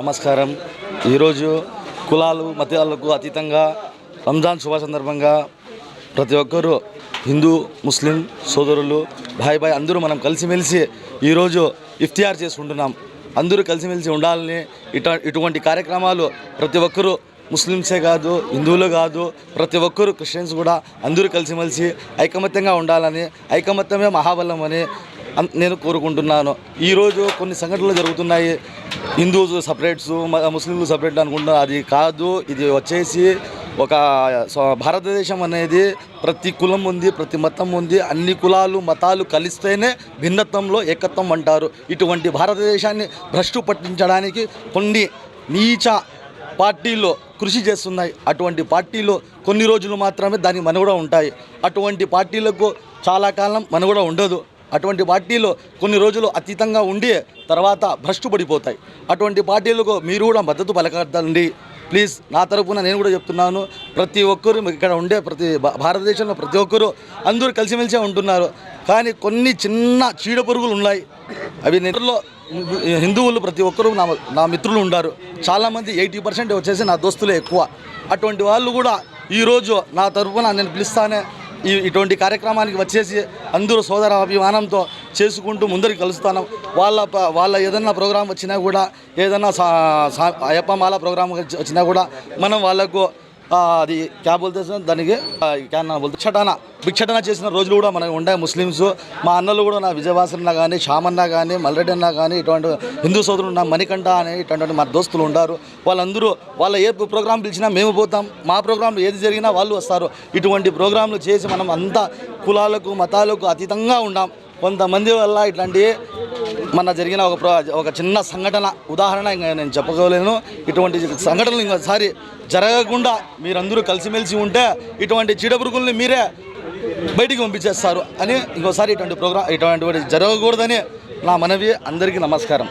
నమస్కారం. ఈరోజు కులాలు మతాలకు అతీతంగా రంజాన్ శుభ సందర్భంగా ప్రతి ఒక్కరూ హిందూ ముస్లిం సోదరులు భాయ్ భాయ్ అందరూ మనం కలిసిమెలిసి ఈరోజు ఇఫ్తియార్ చేసుకుంటున్నాం. అందరూ కలిసిమెలిసి ఉండాలని ఇట ఇటువంటి కార్యక్రమాలు ప్రతి ఒక్కరూ ముస్లిమ్సే కాదు హిందువులు కాదు ప్రతి ఒక్కరు క్రిస్టియన్స్ కూడా అందరూ కలిసిమెలిసి ఐకమత్యంగా ఉండాలని ఐకమత్యమే మహాబలం అని నేను కోరుకుంటున్నాను. ఈరోజు కొన్ని సంఘటనలు జరుగుతున్నాయి. హిందూస్ సపరేట్స్ ముస్లింలు సపరేట్ అనుకుంటున్నారు అది కాదు. ఇది వచ్చేసి ఒక భారతదేశం అనేది ప్రతి కులం ఉంది ప్రతి మతం ఉంది. అన్ని కులాలు మతాలు కలిస్తేనే భిన్నత్వంలో ఏకత్వం అంటారు. ఇటువంటి భారతదేశాన్ని భ్రష్టు పట్టించడానికి కొన్ని నీచ పార్టీలో కృషి చేస్తున్నాయి. అటువంటి పార్టీలో కొన్ని రోజులు మాత్రమే దాని మనుగడ ఉంటాయి. అటువంటి పార్టీలకు చాలా కాలం మనుగడ ఉండదు. అటువంటి పార్టీలు కొన్ని రోజులు అతీతంగా ఉండి తర్వాత భ్రష్టు పడిపోతాయి అటువంటి పార్టీలకు మీరు కూడా మద్దతు పలకద్దండి ప్లీజ్ నా తరపున నేను కూడా చెప్తున్నాను. ప్రతి ఒక్కరు ఇక్కడ ఉండే ప్రతి భారతదేశంలో ప్రతి ఒక్కరు అందరూ కలిసిమెలిసే ఉంటున్నారు. కానీ కొన్ని చిన్న చీడ పురుగులు ఉన్నాయి. అవి నిద్రలో హిందువులు ప్రతి ఒక్కరు నా నా మిత్రులు ఉన్నారు చాలామంది ఎయిటీ పర్సెంట్ వచ్చేసి నా దోస్తులే ఎక్కువ. అటువంటి వాళ్ళు కూడా ఈరోజు నా తరపున నేను పిలుస్తానే ఈ ఇటువంటి కార్యక్రమానికి వచ్చేసి అందరూ సోదర అభిమానంతో చేసుకుంటూ ముందరికి కలుస్తాను. వాళ్ళ ప- వాళ్ళ ఏదన్నా ప్రోగ్రాం వచ్చినా కూడా ఏదన్నా సా సా అయ్యప్ప మాల ప్రోగ్రాం వచ్చి- వచ్చినా కూడా మనం వాళ్ళకు అది క్యా బోల్తే దానికి క్యాన్ బోల్తే భిక్షటన. భిక్షటన చేసిన రోజులు కూడా మనకు ఉండే ముస్లిమ్స్ మా అన్నలు కూడా నా విజయవాసన్న కానీ షామన్న కానీ మల్రెడ్డి అన్న కానీ ఇటువంటి హిందూ సోదరులు నా మణికంఠ అనే ఇటువంటి మా దోస్తులు ఉండారు. వాళ్ళందరూ వాళ్ళ ఏ ప్రోగ్రాం పిలిచినా మేము పోతాం. మా ప్రోగ్రాంలు ఏది జరిగినా వాళ్ళు వస్తారు. ఇటువంటి ప్రోగ్రాంలు చేసి మనం అంతా కులాలకు మతాలకు అతీతంగా ఉండాం. కొంతమంది వల్ల ఇట్లాంటి మన జరిగిన ఒక ఒక చిన్న సంఘటన ఉదాహరణ ఇంకా నేను చెప్పగలేను ఇటువంటి సంఘటనలు ఇంకోసారి జరగకుండా మీరందరూ కలిసిమెలిసి ఉంటే ఇటువంటి చీడపురుగుల్ని మీరే బయటికి పంపించేస్తారు అని ఇంకోసారి ఇటువంటి ప్రోగ్రాం ఇటువంటి జరగకూడదని నా మనవి అందరికీ నమస్కారం.